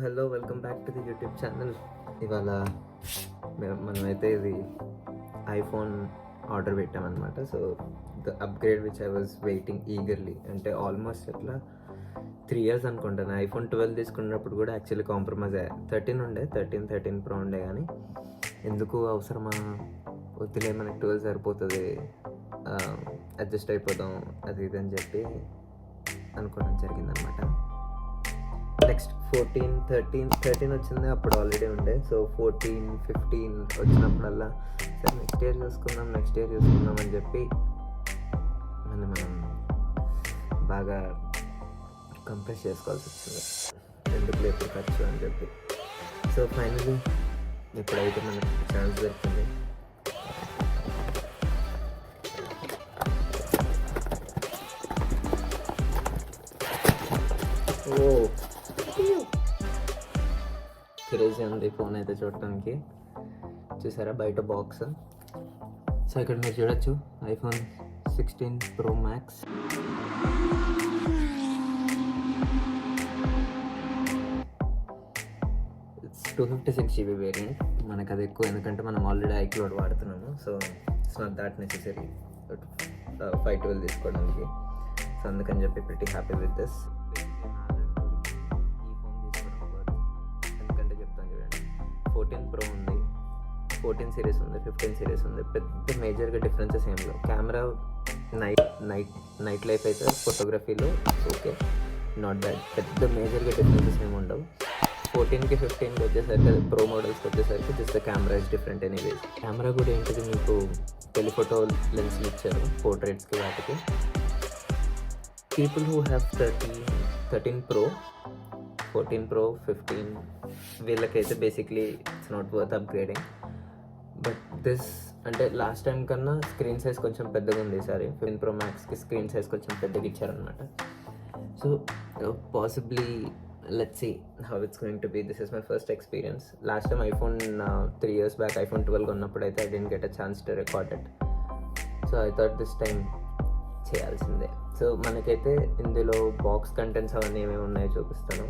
Hello welcome back to the YouTube channel. ఇవాళ మనమైతే ఇది iPhone order పెట్టామన్నమాట. So the upgrade which I was waiting eagerly అంటే almost ఎట్లా three years అనుకుంటాను. IPhone twelve తీసుకున్నప్పుడు కూడా యాక్చువల్లీ కాంప్రమైజ్ అయ్యా. థర్టీన్ ఉండే థర్టీన్ థర్టీన్ ప్రో ఉండే కానీ ఎందుకు అవసరమా? వద్దులే మనకి ట్వెల్వ్ సరిపోతుంది. అడ్జస్ట్ అయిపోదాం అది ఇది అని చెప్పి అనుకోవడం జరిగిందనమాట ఫోర్టీన్ థర్టీన్ థర్టీన్ వచ్చింది అప్పుడు ఆల్రెడీ ఉండే. సో ఫోర్టీన్ ఫిఫ్టీన్ వచ్చినప్పుడల్లా సరే నెక్స్ట్ ఇయర్ చూసుకుందాం నెక్స్ట్ ఇయర్ చూసుకుందాం అని చెప్పి మనం మనం బాగా కంప్రెస్ చేసుకోవాల్సి వచ్చింది. ఎందుకు లేదు ఖర్చు అని చెప్పి. సో ఫైనలీ ఇప్పుడైతే మనకు ఛాన్స్ దొరికింది. ఉంది ఫోన్ అయితే చూడటానికి. చూసారా బయట బాక్స్? సో ఇక్కడ మీరు చూడొచ్చు iPhone sixteen pro max two fifty six GB variant మనకు అది ఎక్కువ ఎందుకంటే మనం ఆల్రెడీ ఐక్లోడ్ వాడుతున్నాము. So it's not that necessary five twelve తీసుకోవడానికి. సో అందుకని చెప్పి pretty happy with this fourteen pro ఉంది. ఫోర్టీన్ సిరీస్ ఉంది ఫిఫ్టీన్ సిరీస్ ఉంది. పెద్ద మేజర్గా డిఫరెన్సెస్ ఏం లేవు. Camera night night night life అయితే ఫోటోగ్రఫీలో ఓకే నాట్ బ్యాడ్ పెద్ద మేజర్గా డిఫరెన్సెస్ ఏమి ఉండవు. ఫోర్టీన్కి ఫిఫ్టీన్కి వచ్చేసరికి ప్రో మోడల్స్కి వచ్చేసరికి just camera is different anyways camera కూడా ఏంటిది మీకు టెలిఫోటో లెన్స్లు ఇచ్చారు పోర్ట్రేట్స్కి వాటికి. People who have thirty thirteen pro fourteen pro fifteen వీళ్ళకైతే basically it's not worth upgrading but this అంటే లాస్ట్ టైం కన్నా స్క్రీన్ సైజ్ కొంచెం పెద్దగా ఉంది ఈసారి ఫిఫ్టీన్ ప్రో మ్యాక్స్కి స్క్రీన్ సైజ్ కొంచెం పెద్దగా ఇచ్చారనమాట so possibly let see how it's going to be this is my first experience last time iPhone three years back iPhone twelve ఉన్నప్పుడు అయితే I didn't get a chance to record it so I thought this time చేయాల్సిందే. సో మనకైతే ఇందులో box contents అవన్నీ ఏమేమి ఉన్నాయో చూపిస్తాను.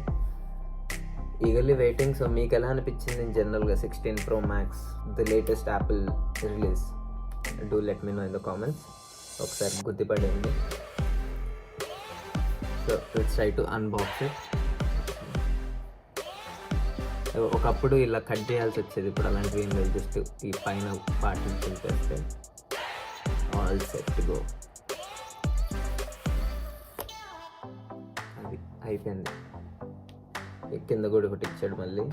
ఈగర్లీ వెయిటింగ్ సో మీకు ఎలా అనిపించింది ఇన్ జనరల్గా sixteen pro max the latest Apple release do let me know in the comments ఒకసారి గుర్తుపడండి so it's try to unbox it ఒకప్పుడు ఇలా కట్ చేయాల్సి వచ్చేది. ఇప్పుడు అలాంటివి ఏం లేదు. జస్ట్ ఈ పైన పార్ట్ చేస్తే ఆల్ సెట్ గో అది అయిపోయింది. కింద కూడా ఒకటి ఇచ్చాడు మళ్ళీ.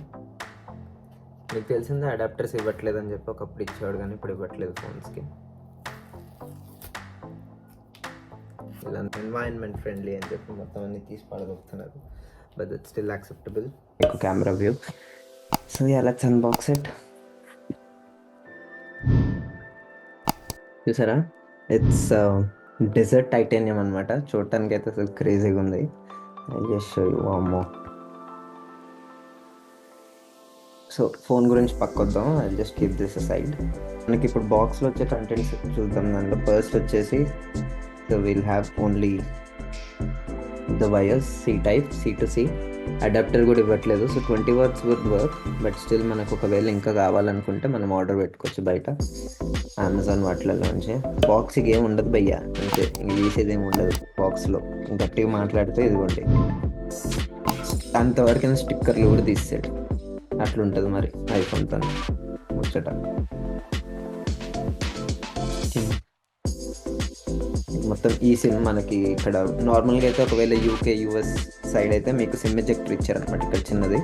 మీకు తెలిసిందే అడాప్టర్స్ ఇవ్వట్లేదు అని చెప్పి ఒకప్పుడు ఇచ్చాడు కానీ ఇప్పుడు ఇవ్వట్లేదు ఫోన్స్కి. ఇలా ఎన్వైరన్మెంట్ ఫ్రెండ్లీ అని చెప్పి మొత్తం అన్ని తీసి పడగొడుతున్నారు. But that still acceptable camera view so yeah let's unbox it చూసారా? ఇట్స్ డెజర్ట్ టైటానియం అనమాట చూడటానికి అయితే అసలు క్రేజీగా ఉంది. జస్ట్ షో యూ అమ్మో సో ఫోన్ గురించి పక్కొద్దాం. I just keep this side మనకి ఇప్పుడు బాక్స్లో వచ్చే కంటెంట్స్ చూద్దాం. దాంట్లో ఫస్ట్ వచ్చేసి so will have only the wires C type C to C adapter కూడా ఇవ్వట్లేదు. So twenty works would work but still మనకు ఒకవేళ ఇంకా కావాలనుకుంటే మనం ఆర్డర్ పెట్టుకోవచ్చు బయట. అమెజాన్ వాటిలలో నుంచి బాక్స్ ఏమి ఉండదు భయ్యా. అంతే. ఇంక తీసేది ఏమి ఉండదు బాక్స్లో గట్టిగా మాట్లాడితే ఇదిగోండి. అంతవరకు స్టిక్కర్లు కూడా తీసాడు అట్లుంటుంది మరి ఐఫోన్తో ముచ్చట. మొత్తం ఈ సిమ్ మనకి ఇక్కడ నార్మల్గా అయితే ఒకవేళ యూకే యూఎస్ సైడ్ అయితే మీకు సిమ్ ఎజెక్టర్ ఇచ్చారనమాట ఇక్కడ చిన్నది.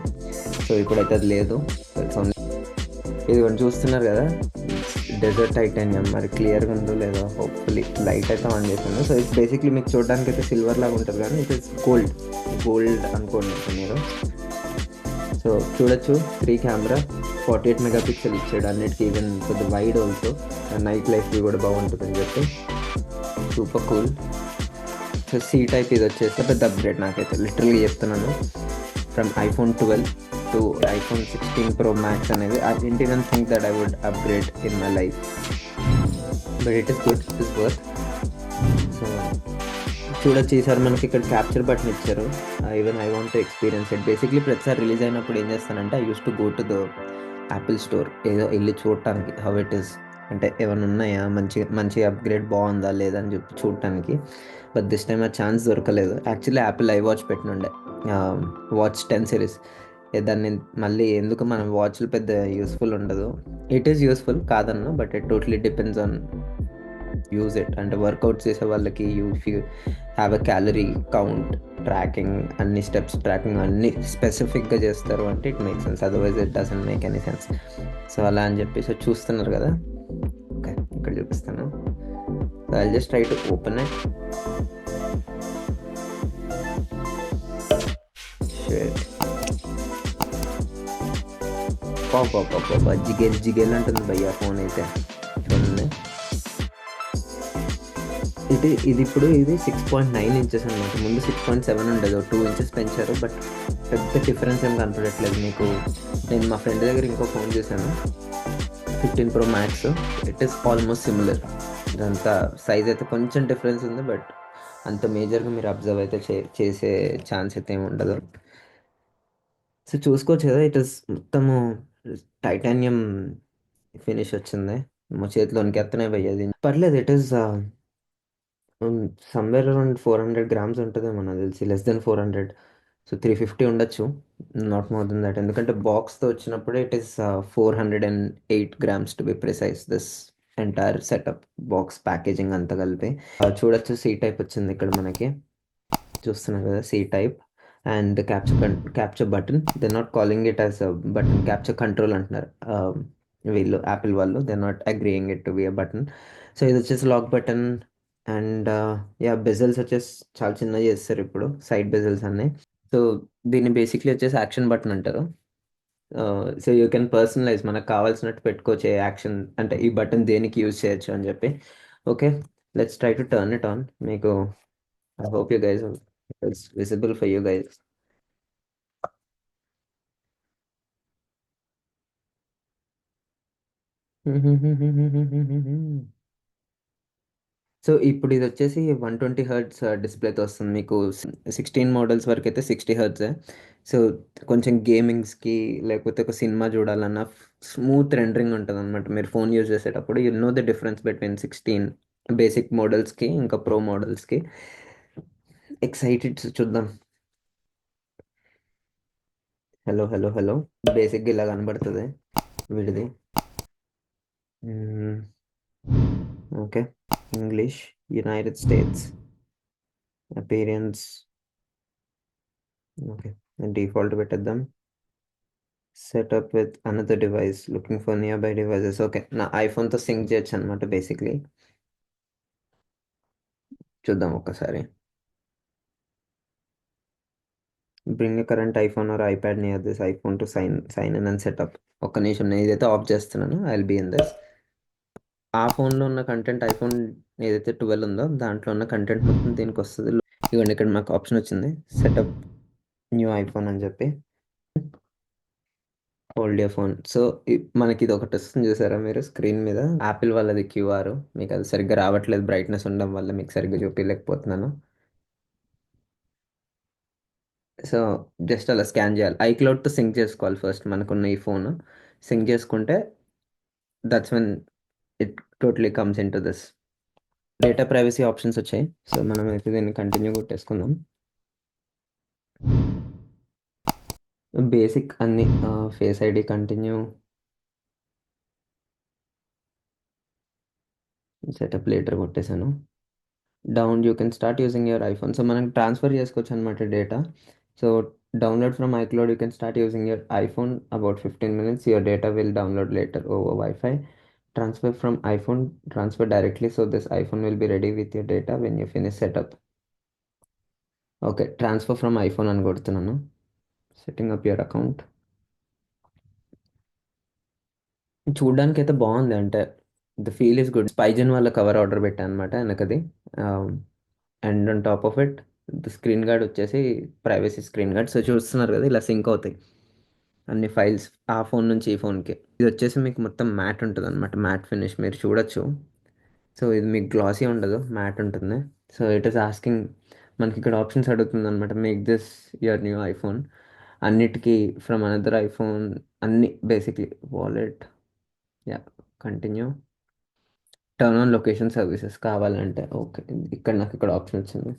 సో ఇప్పుడైతే అది లేదు. ఇది కొంచెం చూస్తున్నారు కదా? డెజర్ట్ టైటానియం మరి క్లియర్గా ఉందో లేదో హోప్ఫుల్లీ లైట్ అయితే ఆన్ చేశాను సో ఇట్స్ బేసిక్లీ మీకు చూడడానికి అయితే సిల్వర్ లాగా ఉంటుంది కానీ ఇట్ ఇస్ గోల్డ్ గోల్డ్ అనుకోండి మీరు. సో చూడొచ్చు three camera forty eight megapixel ఇచ్చాడు అన్నిటికీ ఈవెన్ కొద్ది వైడ్ ఆల్సో నైట్ లైఫ్ కూడా బాగుంటుందని చెప్పి. Super cool so C type ఇది వచ్చేసి పెద్ద అప్గ్రేడ్ నాకైతే. లిటరల్గా చెప్తున్నాను. From iPhone twelve to iPhone sixteen pro max అనేది I didn't even think that I would upgrade in my life but it is good it is worth so చూడొచ్చు. ఈసారి మనకి ఇక్కడ క్యాప్చర్ బటన్ ఇచ్చారు. Even I want to experience it basically ప్రతిసారి release అయినప్పుడు ఏం చేస్తానంటే I use to go to the Apple store ఏదో వెళ్ళి చూడటానికి హౌ ఇట్ ఈస్ అంటే ఏమైనా ఉన్నాయా? మంచి మంచి అప్గ్రేడ్ బాగుందా? లేదా? అని చెప్పి చూడటానికి. బట్ దిస్ టైమ్ ఆ ఛాన్స్ దొరకలేదు. యాక్చువల్లీ యాపిల్ ఐ వాచ్ పెట్టినుండే. వాచ్ టెన్ సిరీస్ దాన్ని మళ్ళీ ఎందుకు మనం వాచ్లు పెద్ద యూస్ఫుల్ ఉండదు. ఇట్ ఈస్ యూస్ఫుల్ కాదన్నా but it totally depends on use it అంటే వర్కౌట్ చేసే వాళ్ళకి you you have a calorie count tracking అన్ని స్టెప్స్ ట్రాకింగ్ అన్ని స్పెసిఫిక్గా చేస్తారు అంటే it make sense otherwise it doesn't make any sense so అలా అని చెప్పేసి చూస్తున్నారు కదా. ఓకే ఇక్కడ చూపిస్తాను. So I just try to open it పాప జిగేల్ జిగేల్ అంటుంది భయ్యా ఫోన్ అయితే. ఇది ఇది ఇప్పుడు ఇది సిక్స్ పాయింట్ నైన్ ఇంచెస్ అనమాట ముందు సిక్స్ పాయింట్ సెవెన్ ఉండేది టూ ఇంచెస్ పెంచారు బట్ పెద్ద డిఫరెన్స్ ఏం కనపడట్లేదు మీకు. నేను మా ఫ్రెండ్ దగ్గర ఇంకో ఫోన్ చేశాను fifteen pro max it is almost similar ఇదంతా సైజ్ అయితే కొంచెం డిఫరెన్స్ ఉంది బట్ అంత మేజర్గా మీరు అబ్జర్వ్ అయితే చే చేసే ఛాన్స్ అయితే ఏమి ఉండదు. సో చూసుకోవచ్చు కదా ఇట్ ఇస్ మొత్తము టైటానియం ఫినిష్ వచ్చింది. మా చేతిలోనికి ఎత్తనే పోయేది పర్లేదు it is somewhere around four hundred grams ఉంటుందేమో నాకు తెలిసి less than four hundred so three fifty ఉండొచ్చు నాట్ మోర్ దెన్ దట్ ఎందుకంటే బాక్స్తో వచ్చినప్పుడు it is four hundred and eight grams to be precise this entire setup box packaging అంతా కలిపి. చూడొచ్చు సీ టైప్ వచ్చింది ఇక్కడ మనకి. చూస్తున్నారు కదా C type and capture capture button they not calling it as button capture control అంటున్నారు. వీళ్ళు యాపిల్ వాళ్ళు they not agreeing it to be a button so ఇది వచ్చేసి lock button and yeah bezels వచ్చేసి చాలా చిన్నగా చేస్తారు ఇప్పుడు సైడ్ బెజల్స్ అన్నీ. సో దీన్ని బేసిక్లీ వచ్చేసి యాక్షన్ బటన్ అంటారు. సో యూ కెన్ పర్సనలైజ్ మనకు కావాల్సినట్టు పెట్టుకోవచ్చు యాక్షన్ అంటే ఈ బటన్ దేనికి యూజ్ చేయొచ్చు అని చెప్పి. Okay let's try to turn it on. మీకు I hope you guys it's visible for you guys so ఇప్పుడు ఇది వచ్చేసి వన్ ట్వంటీ హర్ట్స్ డిస్ప్లేతో వస్తుంది. మీకు సిక్స్టీన్ మోడల్స్ వరకు అయితే సిక్స్టీ హర్ట్సే. సో కొంచెం గేమింగ్స్కి లేకపోతే ఒక సినిమా చూడాలన్నా స్మూత్ రెండరింగ్ ఉంటుంది అనమాట మీరు ఫోన్ యూజ్ చేసేటప్పుడు you know the difference between sixteen basic మోడల్స్కి ఇంకా ప్రో మోడల్స్కి. ఎక్సైటెడ్ చూద్దాం. Hello hello hello. బేసిక్గా ఇలా కనబడుతుంది వీడిది. Okay. English United States appearance okay default పెట్టేద్దాం. Setup with another device looking for nearby devices okay నా ఐఫోన్తో సింక్ చేయొచ్చు అనమాట బేసిక్లీ చూద్దాం ఒక్కసారి. Bring current iPhone or iPad near this iPhone to sign sign in and setup ఒక్క నిమిషం నేను ఇదైతే ఆఫ్ చేస్తున్నాను I will be in this ఆ ఫోన్లో ఉన్న కంటెంట్ ఐఫోన్ ఏదైతే ట్వెల్వ్ ఉందో దాంట్లో ఉన్న కంటెంట్ మొత్తం దీనికి వస్తుంది ఇవ్వండి ఇక్కడ మాకు ఆప్షన్ వచ్చింది. సెటప్ న్యూ ఐఫోన్ అని చెప్పి. Old phone. సో మనకి ఇది ఒకటి వస్తుంది చూసారా మీరు? స్క్రీన్ మీద. యాపిల్ వాళ్ళది క్యూఆర్. మీకు అది సరిగ్గా రావట్లేదు. బ్రైట్నెస్ ఉండడం వల్ల మీకు సరిగ్గా చూపించలేకపోతున్నాను సో జస్ట్ అలా స్కాన్ చేయాలి. ఐక్లౌడ్తో సింక్ చేసుకోవాలి ఫస్ట్ మనకున్న ఈ ఫోన్. సింక్ చేసుకుంటే that's when it totally comes into this data privacy options వచ్చాయి. సో మనం అయితే దీన్ని కంటిన్యూ కొట్టేసుకుందాం. బేసిక్ అన్ని face ID continue setup later కొట్టేశాను. Down you can start using your iPhone so మనం ట్రాన్స్ఫర్ చేసుకోవచ్చు అనమాట data so download from iCloud you can start using your iPhone about fifteen minutes your data will download later over wifi transfer from iphone transfer directly. So this iphone will be ready with your data when you finish setup okay transfer from iPhone అని కొడుతున్నాను. Setting up your account చూడడానికి అయితే బాగుంది అంటే the feel is good Spigen వాళ్ళ cover order పెట్టాను అనమాట వెనకది. And on top of it the screen guard వచ్చేసి ప్రైవసీ స్క్రీన్ గార్డ్ సో చూస్తున్నారు కదా ఇలా సింక్ అవుతాయి. అన్ని ఫైల్స్ ఆ ఫోన్ నుంచి ఈ ఫోన్కి. ఇది వచ్చేసి మీకు మొత్తం మ్యాట్ ఉంటుంది అనమాట మ్యాట్ ఫినిష్ మీరు చూడొచ్చు. సో ఇది మీకు గ్లాసీ ఉండదు. మ్యాట్ ఉంటుంది. సో ఇట్ ఈస్ ఆస్కింగ్ మనకి ఇక్కడ ఆప్షన్స్ అడుగుతుంది అనమాట make this your new iPhone అన్నిటికీ ఫ్రమ్ అనదర్ ఐఫోన్ అన్ని basically wallet yeah continue turn on location services కావాలంటే. ఓకే ఇక్కడ నాకు ఇక్కడ ఆప్షన్ వచ్చింది.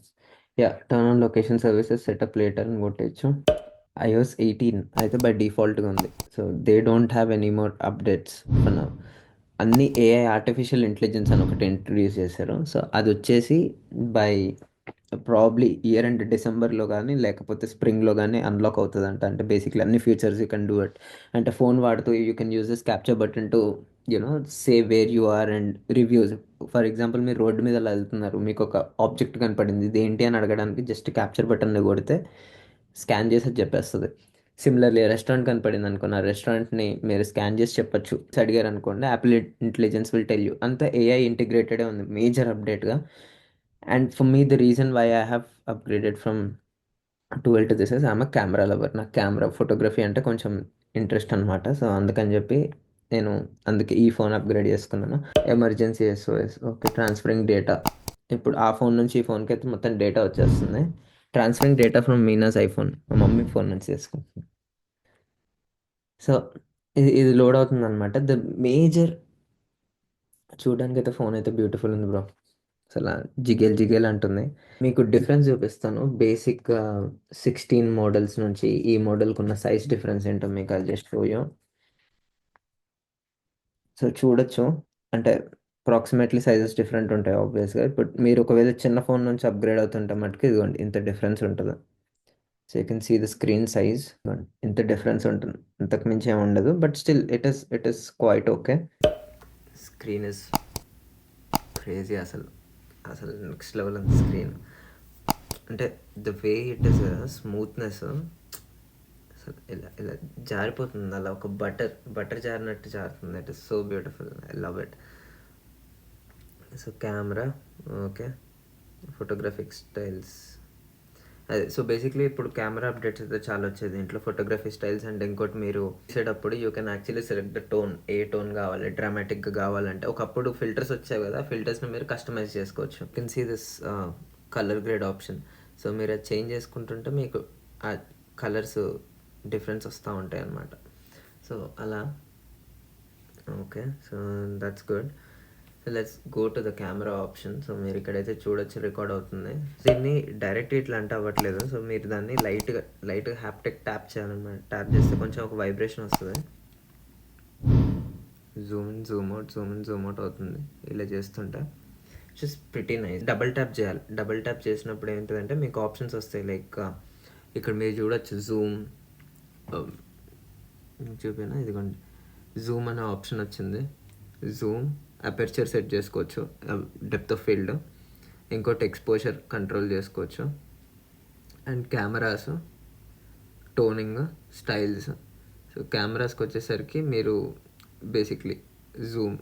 Yeah turn on location services setup later అని కొట్టేయచ్చు. ఐఓఎస్ ఎయిటీన్ అయితే బై డిఫాల్ట్గా ఉంది. So they don't have any more updates మన అన్ని ఏఐ ఆర్టిఫిషియల్ ఇంటెలిజెన్స్ అని ఒకటి ఇంట్రడ్యూస్ చేశారు. సో అది వచ్చేసి బై ప్రాబ్లీ ఇయర్ అండ్ డిసెంబర్లో కానీ లేకపోతే స్ప్రింగ్లో కానీ అన్లాక్ అవుతుందంట. అంటే బేసిక్లీ అన్ని features you can do it అంటే ఫోన్ వాడుతూ you can use this capture button to you know say where you are and reviews for example మీరు రోడ్డు మీద అలా వెళ్తున్నారు. మీకు ఒక ఆబ్జెక్ట్ కనపడింది. ఇది ఏంటి అని అడగడానికి జస్ట్ క్యాప్చర్ బటన్ కొడితే స్కాన్ చేసి చెప్పేస్తుంది. సిమిలర్లీ రెస్టారెంట్ కనపడింది అనుకున్న రెస్టారెంట్ని మీరు స్కాన్ చేసి చెప్పచ్చు. అడిగారు అనుకోండి Apple intelligence will tell you అంతా ఏఐ ఇంటిగ్రేటెడే ఉంది major అప్డేట్గా and for me the reason why I have upgraded from twelve to this is ఆమె కెమెరా లవర్ నాకు కెమెరా ఫోటోగ్రఫీ అంటే కొంచెం ఇంట్రెస్ట్ అనమాట సో అందుకని చెప్పి నేను అందుకే ఈ ఫోన్ అప్గ్రేడ్ చేసుకున్నాను. Emergency SOS okay transferring data ఇప్పుడు ఆ ఫోన్ నుంచి ఈ ఫోన్కి అయితే మొత్తం డేటా వచ్చేస్తుంది. ట్రాన్స్ఫరింగ్ డేటా ఫ్రమ్ మీనాస్ ఐఫోన్ మా మమ్మీ ఫోన్ నుంచి చేసుకుంటున్నాను సో ఇది ఇది లోడ్ అవుతుంది అనమాట ద మేజర్ చూడడానికి అయితే ఫోన్ అయితే బ్యూటిఫుల్ ఉంది బ్రో అసలు జిగేల్ జిగేల్ అంటుంది. మీకు డిఫరెన్స్ చూపిస్తాను. బేసిక్ సిక్స్టీన్ మోడల్స్ నుంచి ఈ మోడల్కి ఉన్న సైజ్ డిఫరెన్స్ ఏంటో మీకు అది జస్ట్ షో సో చూడొచ్చు. అంటే అప్రాక్సిమేట్లీ సైజెస్ డిఫరెంట్ ఉంటాయి ఆబ్వియస్గా ఇప్పుడు మీరు ఒకవేళ చిన్న ఫోన్ నుంచి అప్గ్రేడ్ అవుతుంటే మటుకు ఇదిగోండి ఇంత డిఫరెన్స్ ఉంటుంది. So you can see the screen size ఇంత డిఫరెన్స్ ఉంటుంది. ఇంతకు మించి ఏమి ఉండదు. But still it is it is quite okay screen is crazy అసలు. అసలు నెక్స్ట్ లెవెల్ ఉంది స్క్రీన్ అంటే the way it is smoothness అసలు ఇలా ఇలా జారిపోతుంది. అలా ఒక బటర్ బటర్ జారినట్టు జారుతుంది. It is so beautiful I love it so camera okay photographic styles అదే సో బేసిక్లీ ఇప్పుడు కెమెరా అప్డేట్స్ అయితే చాలా వచ్చేది దీంట్లో ఫోటోగ్రఫీ స్టైల్స్ అండ్ ఇంకోటి మీరు చేసేటప్పుడు you can actually select the tone A tone కావాలి డ్రామాటిక్గా కావాలంటే. ఒకప్పుడు ఫిల్టర్స్ వచ్చాయి కదా ఫిల్టర్స్ని మీరు కస్టమైజ్ చేసుకోవచ్చు. Can see this colour grade option so మీరు అది చేంజ్ చేసుకుంటుంటే మీకు ఆ కలర్స్ డిఫరెన్స్ వస్తూ ఉంటాయి అన్నమాట సో అలా. Okay so that's good so let's go to the camera option so మీరు ఇక్కడైతే చూడొచ్చు రికార్డ్ అవుతుంది. దీన్ని డైరెక్ట్ ఇట్లా అంటే అవ్వట్లేదు సో మీరు దాన్ని లైట్గా లైట్గా హ్యాప్టెక్ ట్యాప్ చేయాలన్నమాట. ట్యాప్ చేస్తే కొంచెం ఒక వైబ్రేషన్ వస్తుంది. Zoom in zoom out zoom in zoom out అవుతుంది. ఇలా చేస్తుంటే just pretty nice double tap చేయాలి. డబల్ ట్యాప్ చేసినప్పుడు ఏంటంటే మీకు ఆప్షన్స్ వస్తాయి. లైక్ uh, ఇక్కడ మీరు చూడొచ్చు జూమ్ um, చూపినా? ఇదిగోండి. జూమ్ అనే ఆప్షన్ వచ్చింది. జూమ్ అపెర్చర్ సెట్ చేసుకోవచ్చు డెప్త్ ఆఫ్ ఫీల్డ్ ఇంకోటి ఎక్స్పోజర్ కంట్రోల్ చేసుకోవచ్చు and cameras toning styles so కెమెరాస్కి వచ్చేసరికి మీరు బేసిక్లీ జూమ్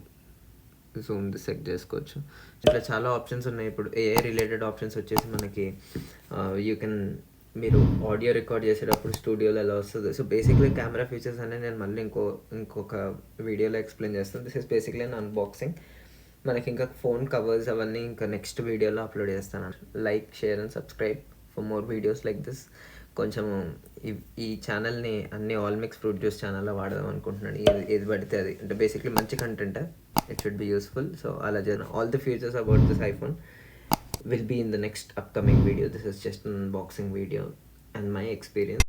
జూమ్ సెట్ చేసుకోవచ్చు. ఇట్లా చాలా ఆప్షన్స్ ఉన్నాయి. ఇప్పుడు ఏఐ రిలేటెడ్ ఆప్షన్స్ వచ్చేసి మనకి యూ కెన్ మీరు ఆడియో రికార్డ్ చేసేటప్పుడు స్టూడియోలో ఎలా వస్తుంది. సో బేసిక్లీ కెమెరా ఫీచర్స్ అనేది నేను మళ్ళీ ఇంకో ఇంకొక వీడియోలో ఎక్స్ప్లెయిన్ చేస్తాను. This is basically an unboxing మనకి ఇంకా ఫోన్ కవర్స్ అవన్నీ ఇంకా నెక్స్ట్ వీడియోలో అప్లోడ్ చేస్తాను. Like share and subscribe for more videos like this కొంచెం ఈ ఛానల్ని అన్ని ఆల్ మిక్స్ ఫ్రూట్ జ్యూస్ ఛానల్లో వాడదాం అనుకుంటున్నాను. ఏది ఏది పడితే అది. అంటే బేసిక్లీ మంచి content it should be useful so అలా చేద్దాం all the futures about this iPhone will be in the next upcoming video. This is just an unboxing video and my experience